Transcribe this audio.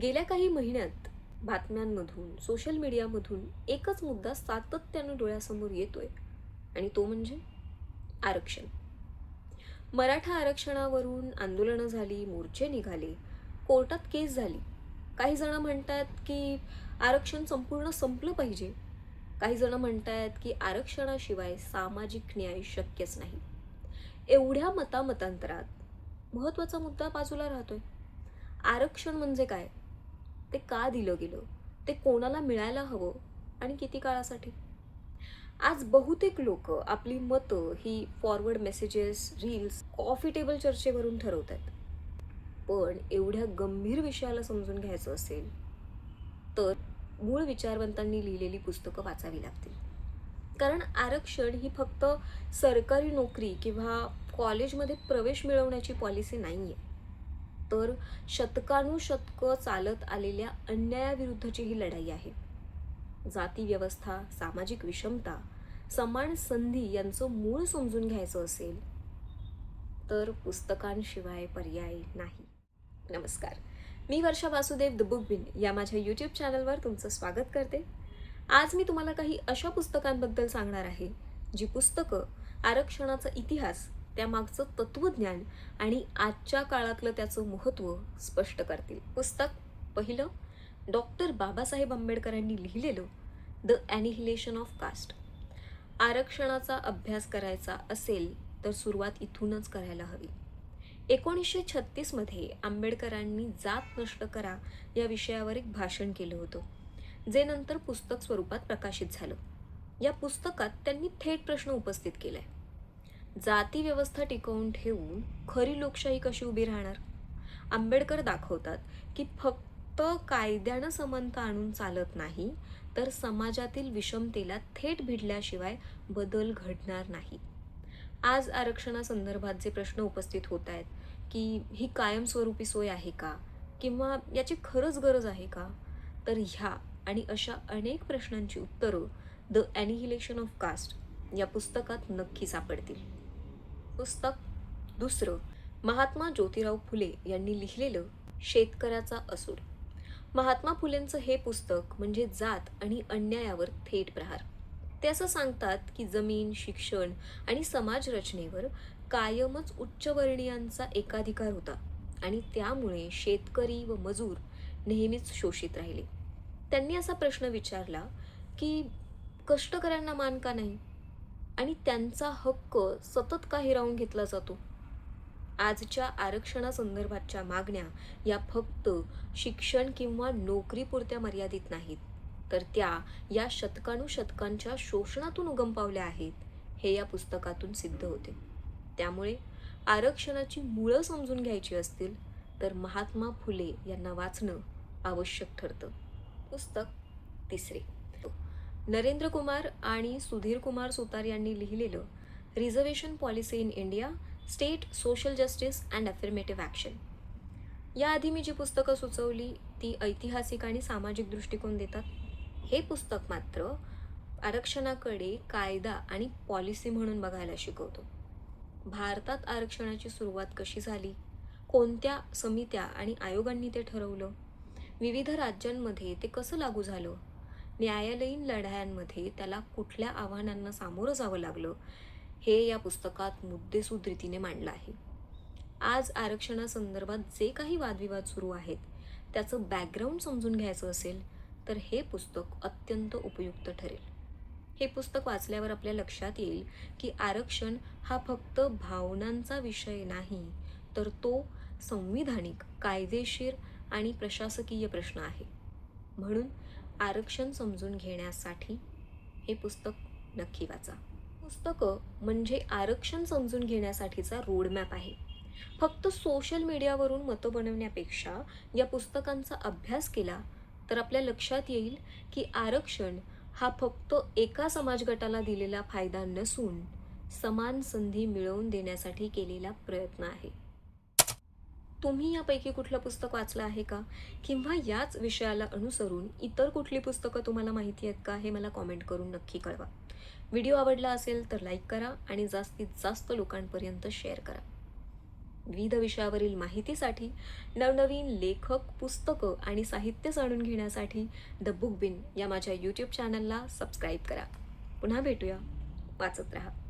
गेल्या काही महिन्यात बातम्यांमधून सोशल मीडियामधून एकच मुद्दा सातत्यानं डोळ्यासमोर येतोय आणि तो म्हणजे आरक्षण. मराठा आरक्षणावरून आंदोलनं झाली मोर्चे निघाले कोर्टात केस झाली. काही जण म्हणतात की आरक्षण संपूर्ण संपलं पाहिजे. काही जण म्हणतायत की आरक्षणाशिवाय सामाजिक न्याय शक्यच नाही. एवढ्या मतामतांतरात महत्त्वाचा मुद्दा बाजूला राहतोय. आरक्षण म्हणजे काय? ते का दिलं गेलं? ते कोणाला मिळायला हवं? आणि किती काळासाठी? आज बहुतेक लोक आपली मतं ही forward messages reels coffee table चर्चेवरून आहेत. पण एवढ्या गंभीर विषयाला समजून घ्यायचं असेल तर मूळ विचारवंतांनी लिहिलेली पुस्तकं वाचावी लागतील. कारण आरक्षण ही फक्त सरकारी नोकरी किंवा कॉलेजमध्ये प्रवेश मिळवण्याची पॉलिसी नाही आहे तर शतकानुशतकं चालत आलेल्या अन्यायाविरुद्धची ही लढाई आहे. जाती व्यवस्था सामाजिक विषमता समान संधी यांचं मूळ समजून घ्यायचं असेल तर पुस्तकांशिवाय पर्याय नाही. नमस्कार. मी Varsha Vasudev the book bin या माझ्या यूट्यूब चॅनलवर तुमचं स्वागत करते. आज मी तुम्हाला काही अशा पुस्तकांबद्दल सांगणार आहे जी पुस्तकं आरक्षणाचा इतिहास त्यामागचं तत्वज्ञान आणि आजच्या काळातलं त्याचं महत्त्व स्पष्ट करतील. पुस्तक पहिलं डॉक्टर बाबासाहेब आंबेडकरांनी लिहिलेलं द ॲनिहिलेशन ऑफ कास्ट आरक्षणाचा अभ्यास करायचा असेल तर सुरुवात इथूनच करायला हवी. एकोणीसशे छत्तीसमध्ये आंबेडकरांनी जात नष्ट करा या विषयावर एक भाषण केलं होतं जे नंतर पुस्तक स्वरूपात प्रकाशित झालं. या पुस्तकात त्यांनी थेट प्रश्न उपस्थित केला आहे जाती व्यवस्था टिकवून ठेवून खरी लोकशाही कशी उभी राहणार? आंबेडकर दाखवतात की फक्त कायद्यानं समानता आणून चालत नाही तर समाजातील विषमतेला थेट भिडल्याशिवाय बदल घडणार नाही. आज आरक्षणासंदर्भात जे प्रश्न उपस्थित होत आहेत की ही कायमस्वरूपी सोय आहे का? किंवा याची खरंच गरज आहे का? तर ह्या आणि अशा अनेक प्रश्नांची उत्तरं द ॲनिहिलेशन ऑफ कास्ट या पुस्तकात नक्की सापडतील. पुस्तक दुसरं महात्मा ज्योतिराव फुले यांनी लिहिलेलं शेतकऱ्याचा असूड महात्मा फुलेंचं हे पुस्तक म्हणजे जात आणि अन्यायावर थेट प्रहार. ते असं सांगतात की जमीन शिक्षण आणि समाज रचनेवर कायमच उच्चवर्णीयांचा एकाधिकार होता आणि त्यामुळे शेतकरी व मजूर नेहमीच शोषित राहिले. त्यांनी असा प्रश्न विचारला की कष्टकऱ्यांना मान का नाही? आणि त्यांचा हक्क सतत का हिरावून घेतला जातो? आजच्या आरक्षणासंदर्भातच्या मागण्या या फक्त शिक्षण किंवा नोकरीपुरत्या मर्यादित नाहीत. तर त्या या शतकानुशतकांच्या शोषणातून उगम पावल्या आहेत हे या पुस्तकातून सिद्ध होते. त्यामुळे आरक्षणाची मुळं समजून घ्यायची असतील तर महात्मा फुले यांना वाचणं आवश्यक ठरतं. पुस्तक तिसरे. नरेंद्र कुमार आणि सुधीर कुमार सुतार यांनी लिहिलेलं reservation policy in India state social justice and affirmative action याआधी मी जी पुस्तकं सुचवली ती ऐतिहासिक आणि सामाजिक दृष्टिकोन देतात. हे पुस्तक मात्र आरक्षणाकडे कायदा आणि पॉलिसी म्हणून बघायला शिकवतो. भारतात आरक्षणाची सुरुवात कशी झाली? कोणत्या समित्या आणि आयोगांनी ते ठरवलं? विविध राज्यांमध्ये ते कसं लागू झालं? न्यायालयीन लढायांमध्ये त्याला कुठल्या आव्हानांना सामोरं जावं लागलं हे या पुस्तकात मुद्देसूद रीतीने मांडलं आहे. आज आरक्षणासंदर्भात जे काही वादविवाद सुरू आहेत त्याचं बॅकग्राऊंड समजून घ्यायचं असेल तर हे पुस्तक अत्यंत उपयुक्त ठरेल. हे पुस्तक वाचल्यावर आपल्या लक्षात येईल की आरक्षण हा फक्त भावनांचा विषय नाही तर तो संविधानिक कायदेशीर आणि प्रशासकीय प्रश्न आहे. म्हणून आरक्षण समजून घेण्यासाठी हे पुस्तक नक्की वाचा. पुस्तकं म्हणजे आरक्षण समजून घेण्यासाठीचा रोडमॅप आहे. फक्त सोशल मीडियावरून मतं बनवण्यापेक्षा या पुस्तकांचा अभ्यास केला तर आपल्या लक्षात येईल की आरक्षण हा फक्त एका समाज गटाला दिलेला फायदा नसून समान संधी मिळवून देण्यासाठी केलेला प्रयत्न आहे. तुम्ही यापैकी कुठलं पुस्तक वाचलं आहे का? किंवा याच विषयाला अनुसरून इतर कुठली पुस्तकं तुम्हाला माहिती आहेत का? हे मला कॉमेंट करून नक्की कळवा. व्हिडिओ आवडला असेल तर लाईक करा आणि जास्तीत जास्त लोकांपर्यंत शेअर करा. विविध विषयावरील माहितीसाठी नवनवीन लेखक पुस्तकं आणि साहित्य जाणून घेण्यासाठी द बुक बिन या माझ्या यूट्यूब चॅनलला सबस्क्राईब करा. पुन्हा भेटूया. वाचत राहा.